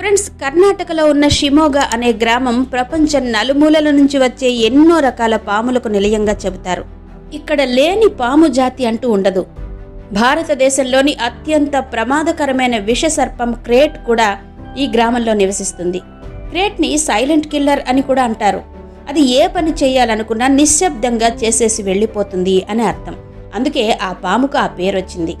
Friends కర్ణాటకలో ఉన్న షిమోగా అనే గ్రామం ప్రపంచం నలుమూలల నుంచి వచ్చే ఎన్నో రకాల పాములకు నిలయంగా చెబుతారు. ఇక్కడ లేని పాము జాతి అంటూ ఉండదు. భారతదేశంలోని అత్యంత ప్రమాదకరమైన విష సర్పం క్రేట్ కూడా ఈ గ్రామంలో నివసిస్తుంది. క్రేట్ని సైలెంట్ కిల్లర్ అని కూడా అంటారు. అది ఏ పని చేయాలనుకున్నా నిశ్శబ్దంగా చేసేసి వెళ్ళిపోతుంది అని అర్థం. అందుకే ఆ పాముకు ఆ పేరు వచ్చింది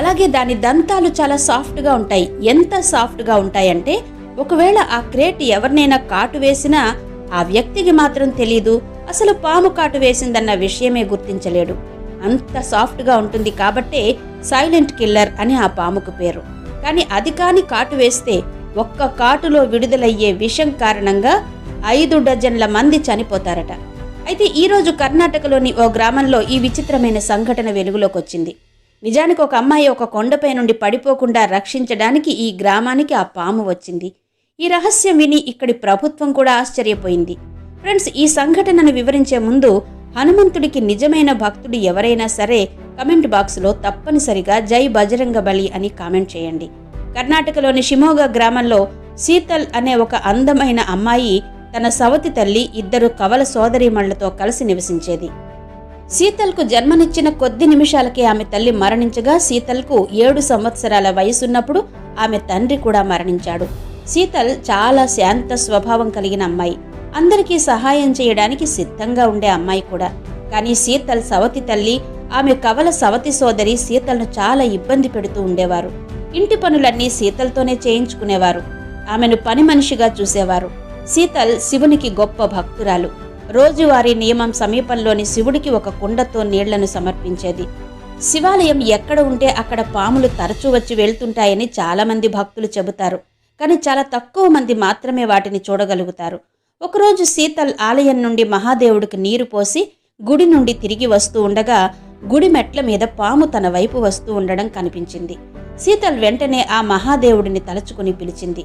అలాగే దాని దంతాలు చాలా సాఫ్ట్గా ఉంటాయి. ఎంత సాఫ్ట్గా ఉంటాయంటే ఒకవేళ ఆ క్రేట్ ఎవరినైనా కాటు వేసినా ఆ వ్యక్తికి మాత్రం తెలీదు. అసలు పాము కాటు వేసిందన్న విషయమే గుర్తించలేడు. అంత సాఫ్ట్గా ఉంటుంది కాబట్టే సైలెంట్ కిల్లర్ అని ఆ పాముకు పేరు. కానీ అది కాని కాటు వేస్తే ఒక్క కాటులో విడుదలయ్యే విషం కారణంగా ఐదు డజన్ల మంది చనిపోతారట. అయితే ఈరోజు కర్ణాటకలోని ఓ గ్రామంలో ఈ విచిత్రమైన సంఘటన వెలుగులోకి వచ్చింది నిజానికి ఒక అమ్మాయి ఒక కొండపై నుండి పడిపోకుండా రక్షించడానికి ఈ గ్రామానికి ఆ పాము వచ్చింది. ఈ రహస్యం విని ఇక్కడి ప్రభుత్వం కూడా ఆశ్చర్యపోయింది. ఫ్రెండ్స్ ఈ సంఘటనను వివరించే ముందు హనుమంతుడికి నిజమైన భక్తుడు ఎవరైనా సరే కమెంట్ బాక్స్లో తప్పనిసరిగా జై బజరంగ బలి అని కామెంట్ చేయండి. కర్ణాటకలోని షిమోగా గ్రామంలో సీతల్ అనే ఒక అందమైన అమ్మాయి తన సవతి తల్లి ఇద్దరు కవల సోదరీమణులతో కలిసి నివసించేది. శీతల్కు జన్మనిచ్చిన కొద్ది నిమిషాలకే ఆమె తల్లి మరణించగా శీతల్కు ఏడు సంవత్సరాల వయసున్నప్పుడు ఆమె తండ్రి కూడా మరణించాడు. శీతల్ చాలా శాంత స్వభావం కలిగిన అమ్మాయి. అందరికీ సహాయం చేయడానికి సిద్ధంగా ఉండే అమ్మాయి కూడా. కానీ శీతల్ సవతి తల్లి ఆమె కవల సవతి సోదరి శీతల్ను చాలా ఇబ్బంది పెడుతూ ఉండేవారు. ఇంటి పనులన్నీ శీతల్తోనే చేయించుకునేవారు. ఆమెను పని మనిషిగా చూసేవారు. శీతల్ శివునికి గొప్ప భక్తురాలు. రోజువారీ నియమం సమీపంలోని శివుడికి ఒక కుండతో నీళ్ళను సమర్పించేది. శివాలయం ఎక్కడ ఉంటే అక్కడ పాములు తరచూ వచ్చి వెళ్తుంటాయని చాలామంది భక్తులు చెబుతారు. కానీ చాలా తక్కువ మంది మాత్రమే వాటిని చూడగలుగుతారు. ఒకరోజు శీతల్ ఆలయం నుండి మహాదేవుడికి నీరు పోసి గుడి నుండి తిరిగి వస్తూ ఉండగా గుడి మెట్ల మీద పాము తన వైపు వస్తూ ఉండడం కనిపించింది. సీతల్ వెంటనే ఆ మహాదేవుడిని తలుచుకుని పిలిచింది.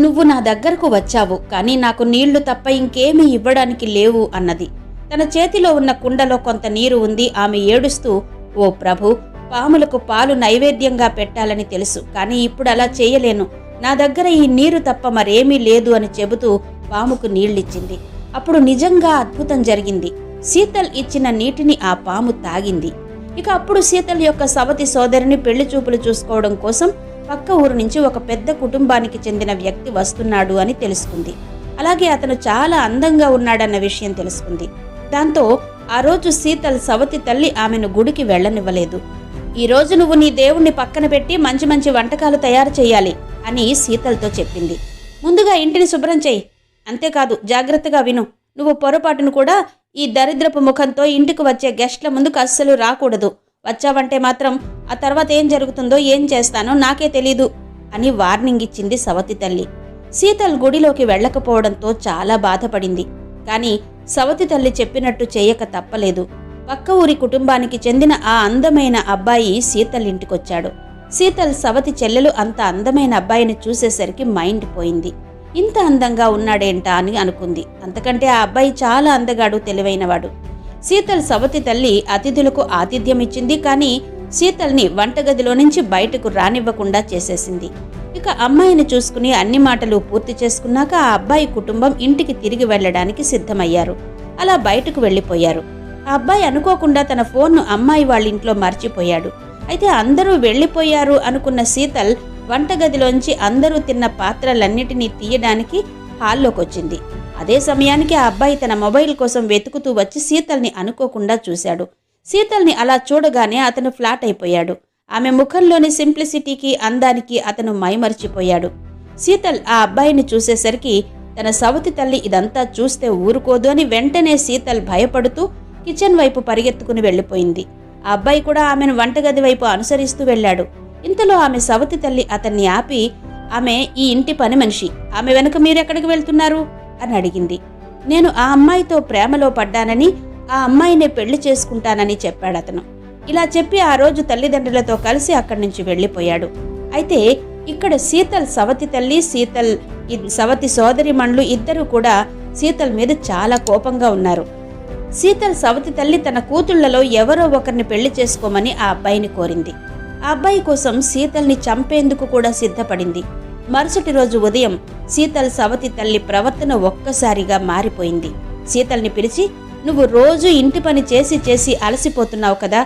నువ్వు నా దగ్గరకు వచ్చావు కానీ నాకు నీళ్ళు తప్ప ఇంకేమీ ఇవ్వడానికి లేవు అన్నది. తన చేతిలో ఉన్న కుండలో కొంత నీరు ఉంది ఆమె ఏడుస్తూ ఓ ప్రభు పాములకు పాలు నైవేద్యంగా పెట్టాలని తెలుసు కానీ ఇప్పుడు అలా చేయలేను. నా దగ్గర ఈ నీరు తప్ప మరేమీ లేదు అని చెబుతూ పాముకు నీళ్ళిచ్చింది. అప్పుడు నిజంగా అద్భుతం జరిగింది. శీతల్ ఇచ్చిన నీటిని ఆ పాము తాగింది. ఇక అప్పుడు శీతల్ యొక్క సవతి సోదరిని పెళ్ళి చూపులు చూసుకోవడం కోసం పక్క ఊరు నుంచి ఒక పెద్ద కుటుంబానికి చెందిన వ్యక్తి వస్తున్నాడు అని తెలుసుకుంది. అలాగే అతను చాలా అందంగా ఉన్నాడన్న విషయం తెలుసుకుంది. దాంతో ఆ రోజు సీతల్ సవతి తల్లి ఆమెను గుడికి వెళ్ళనివ్వలేదు. ఈ రోజు నువ్వు నీ దేవుణ్ణి పక్కన పెట్టి మంచి మంచి వంటకాలు తయారు చేయాలి అని సీతల్తో చెప్పింది. ముందుగా ఇంటిని శుభ్రం చెయ్యి. అంతేకాదు జాగ్రత్తగా విను. నువ్వు పొరపాటును కూడా ఈ దరిద్రపు ముఖంతో ఇంటికి వచ్చే గెస్ట్ల ముందుకు అస్సలు రాకూడదు. వచ్చావంటే మాత్రం ఆ తర్వాత ఏం జరుగుతుందో ఏం చేస్తానో నాకే తెలీదు అని వార్నింగ్ ఇచ్చింది సవతి తల్లి. సీతల్ గుడిలోకి వెళ్ళకపోవడంతో చాలా బాధపడింది. కానీ సవతి తల్లి చెప్పినట్టు చేయక తప్పలేదు. పక్క ఊరి కుటుంబానికి చెందిన ఆ అందమైన అబ్బాయి సీతల్ ఇంటికొచ్చాడు. సీతల్ సవతి చెల్లెలు అంత అందమైన అబ్బాయిని చూసేసరికి మైండ్ పోయింది. ఇంత అందంగా ఉన్నాడేంటా అని అనుకుంది. అంతకంటే ఆ అబ్బాయి చాలా అందగాడు తెలివైనవాడు. శీతల్ సవతి తల్లి అతిథులకు ఆతిథ్యం ఇచ్చింది కానీ శీతల్ని వంటగదిలో నుంచి బయటకు రానివ్వకుండా చేసేసింది. ఇక అమ్మాయిని చూసుకుని అన్ని మాటలు పూర్తి చేసుకున్నాక ఆ అబ్బాయి కుటుంబం ఇంటికి తిరిగి వెళ్ళడానికి సిద్ధమయ్యారు. అలా బయటకు వెళ్ళిపోయారు. ఆ అబ్బాయి అనుకోకుండా తన ఫోన్ను అమ్మాయి వాళ్ళ ఇంట్లో మర్చిపోయాడు. అయితే అందరూ వెళ్ళిపోయారు అనుకున్న శీతల్ వంటగదిలోంచి అందరూ తిన్న పాత్రలన్నిటినీ తీయడానికి హాల్లోకి వచ్చింది అదే సమయానికి ఆ అబ్బాయి తన మొబైల్ కోసం వెతుకుతూ వచ్చి శీతల్ని అనుకోకుండా చూశాడు. శీతల్ని అలా చూడగానే అతను ఫ్లాట్ అయిపోయాడు. ఆమె ముఖంలోని సింప్లిసిటీకి అందానికి అతను మైమరిచిపోయాడు. శీతల్ ఆ అబ్బాయిని చూసేసరికి తన సవతి తల్లి ఇదంతా చూస్తే ఊరుకోదు అని వెంటనే శీతల్ భయపడుతూ కిచెన్ వైపు పరిగెత్తుకుని వెళ్ళిపోయింది. ఆ అబ్బాయి కూడా ఆమెను వంటగది వైపు అనుసరిస్తూ వెళ్ళాడు. ఇంతలో ఆమె సవతి తల్లి అతన్ని ఆపి ఆమె ఈ ఇంటి పని మనిషి. ఆమె వెనుక మీరెక్కడికి వెళ్తున్నారు? అని అడిగింది. నేను ఆ అమ్మాయితో ప్రేమలో పడ్డానని ఆ అమ్మాయినే పెళ్ళి చేసుకుంటానని చెప్పాడు అతను. ఇలా చెప్పి ఆ రోజు తల్లిదండ్రులతో కలిసి అక్కడి నుంచి వెళ్ళిపోయాడు. అయితే ఇక్కడ సీతల్ సవతి తల్లి సీతల్ సవతి సోదరి మండ్లు ఇద్దరు కూడా సీతల్ మీద చాలా కోపంగా ఉన్నారు. సీతల్ సవతి తల్లి తన కూతుళ్ళలో ఎవరో ఒకరిని పెళ్ళి చేసుకోమని ఆ అబ్బాయిని కోరింది. ఆ అబ్బాయి కోసం సీతల్ని చంపేందుకు కూడా సిద్ధపడింది. మరుసటి రోజు ఉదయం శీతల్ సవతి తల్లి ప్రవర్తన ఒక్కసారిగా మారిపోయింది. శీతల్ని పిలిచి నువ్వు రోజు ఇంటి పని చేసి చేసి అలసిపోతున్నావు కదా.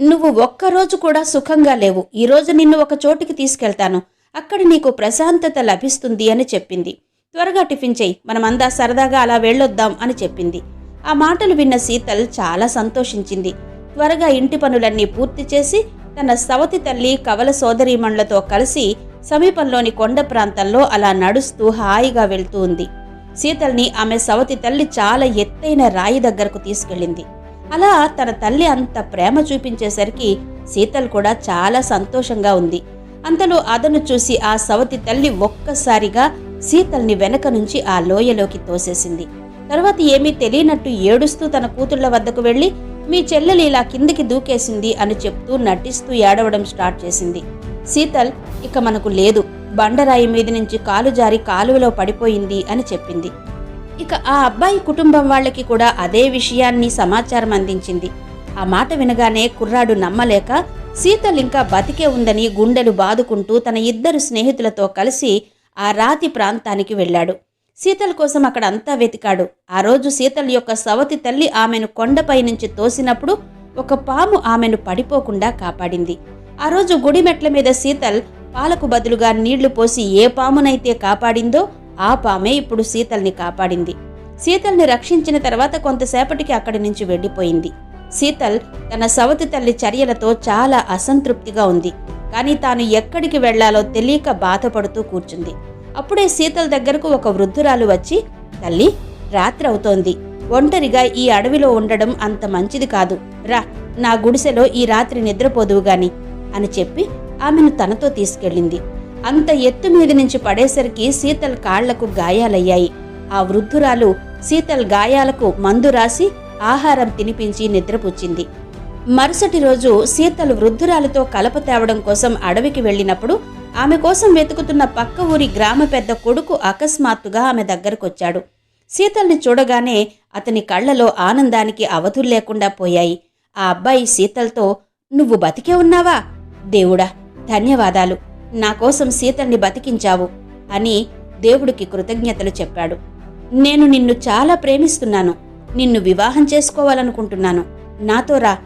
నువ్వు ఒక్కరోజు కూడా సుఖంగా లేవు. ఈరోజు నిన్ను ఒక చోటికి తీసుకెళ్తాను. అక్కడ నీకు ప్రశాంతత లభిస్తుంది అని చెప్పింది. త్వరగా టిఫిన్ చెయ్యి. మనమందా సరదాగా అలా వెళ్ళొద్దాం అని చెప్పింది. ఆ మాటలు విన్న శీతల్ చాలా సంతోషించింది. త్వరగా ఇంటి పనులన్నీ పూర్తి చేసి తన సవతి తల్లి కవల సోదరీమణులతో కలిసి సమీపంలోని కొండ ప్రాంతంలో అలా నడుస్తూ హాయిగా వెళ్తూ ఉంది. సీతల్ని ఆమె సవతి తల్లి చాలా ఎత్తైన రాయి దగ్గరకు తీసుకెళ్ళింది. అలా తన తల్లి అంత ప్రేమ చూపించేసరికి సీతల్ కూడా చాలా సంతోషంగా ఉంది. అంతలో అదను చూసి ఆ సవతి తల్లి ఒక్కసారిగా సీతల్ని వెనక నుంచి ఆ లోయలోకి తోసేసింది. తర్వాత ఏమీ తెలియనట్టు ఏడుస్తూ తన కూతుళ్ళ వద్దకు వెళ్ళి మీ చెల్లెలు ఇలా కిందికి దూకేసింది అని చెప్తూ నటిస్తూ ఏడవడం స్టార్ట్ చేసింది. శీతల్ ఇక మనకు లేదు. బండరాయి మీద నుంచి కాలు జారి కాలువలో పడిపోయింది అని చెప్పింది. ఇక ఆ అబ్బాయి కుటుంబం వాళ్ళకి కూడా అదే విషయాన్ని సమాచారం అందించింది. ఆ మాట వినగానే కుర్రాడు నమ్మలేక శీతల్ ఇంకా బతికే ఉందని గుండెలు బాదుకుంటూ తన ఇద్దరు స్నేహితులతో కలిసి ఆ రాతి ప్రాంతానికి వెళ్ళాడు. శీతల్ కోసం అక్కడ అంతా వెతికాడు. ఆ రోజు శీతల్ యొక్క సవతి తల్లి ఆమెను కొండపై నుంచి తోసినప్పుడు ఒక పాము ఆమెను పడిపోకుండా కాపాడింది. ఆ రోజు గుడి మెట్ల మీద శీతల్ పాలకు బదులుగా నీళ్ళు పోసి ఏ పామునైతే కాపాడిందో ఆ పామే ఇప్పుడు శీతల్ని కాపాడింది. శీతల్ని రక్షించిన తర్వాత కొంతసేపటికి అక్కడి నుంచి వెళ్ళిపోయింది. శీతల్ తన సవతి తల్లి చర్యలతో చాలా అసంతృప్తిగా ఉంది. కానీ తాను ఎక్కడికి వెళ్ళాలో తెలియక బాధపడుతూ కూర్చుంది. అప్పుడే శీతల్ దగ్గరకు ఒక వృద్ధురాలు వచ్చి తల్లి రాత్రి అవుతోంది ఒంటరిగా ఈ అడవిలో ఉండడం అంత మంచిది కాదు. రా నా గుడిసెలో ఈ రాత్రి నిద్రపోదువు గాని. అని చెప్పి ఆమెను తనతో తీసుకెళ్ళింది. అంత ఎత్తు మీద నుంచి పడేసరికి శీతల్ కాళ్ళకు గాయాలయ్యాయి. ఆ వృద్ధురాలు శీతల్ గాయాలకు మందు రాసి ఆహారం తినిపించి నిద్రపుచ్చింది. మరుసటి రోజు శీతల్ వృద్ధురాలతో కలప తేవడం కోసం అడవికి వెళ్ళినప్పుడు ఆమె కోసం వెతుకుతున్న పక్క ఊరి గ్రామ పెద్ద కొడుకు అకస్మాత్తుగా ఆమె దగ్గరకొచ్చాడు. శీతల్ని చూడగానే అతని కళ్ళలో ఆనందానికి అవధులు లేకుండా పోయాయి. ఆ అబ్బాయి శీతల్తో నువ్వు బతికే ఉన్నావా? దేవుడా ధన్యవాదాలు. నా కోసం సీతల్ని బతికించావు అని దేవుడికి కృతజ్ఞతలు చెప్పాడు. నేను నిన్ను చాలా ప్రేమిస్తున్నాను. నిన్ను వివాహం చేసుకోవాలనుకుంటున్నాను. నాతో రా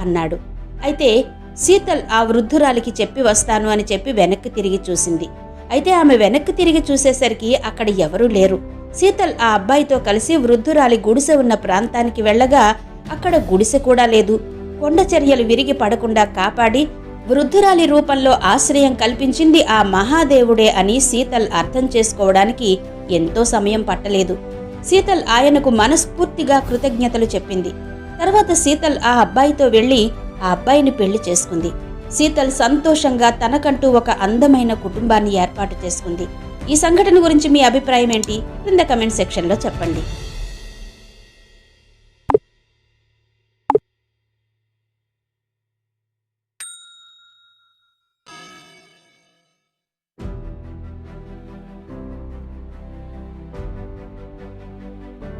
అన్నాడు. అయితే సీతల్ ఆ వృద్ధురాలికి చెప్పి వస్తాను అని చెప్పి వెనక్కి తిరిగి చూసింది. అయితే ఆమె వెనక్కి తిరిగి చూసేసరికి అక్కడ ఎవరూ లేరు. సీతల్ ఆ అబ్బాయితో కలిసి వృద్ధురాలి గుడిసె ఉన్న ప్రాంతానికి వెళ్ళగా అక్కడ గుడిసె కూడా లేదు. కొండ చర్యలు విరిగి పడకుండా కాపాడి వృద్ధురాలి రూపంలో ఆశ్రయం కల్పించింది ఆ మహాదేవుడే అని శీతల్ అర్థం చేసుకోవడానికి ఎంతో సమయం పట్టలేదు. శీతల్ ఆయనకు మనస్ఫూర్తిగా కృతజ్ఞతలు చెప్పింది. తర్వాత శీతల్ ఆ అబ్బాయితో వెళ్ళి ఆ అబ్బాయిని పెళ్ళి చేసుకుంది. శీతల్ సంతోషంగా తనకంటూ ఒక అందమైన కుటుంబాన్ని ఏర్పాటు చేసుకుంది. ఈ సంఘటన గురించి మీ అభిప్రాయం ఏంటి? క్రింద కమెంట్ సెక్షన్లో చెప్పండి.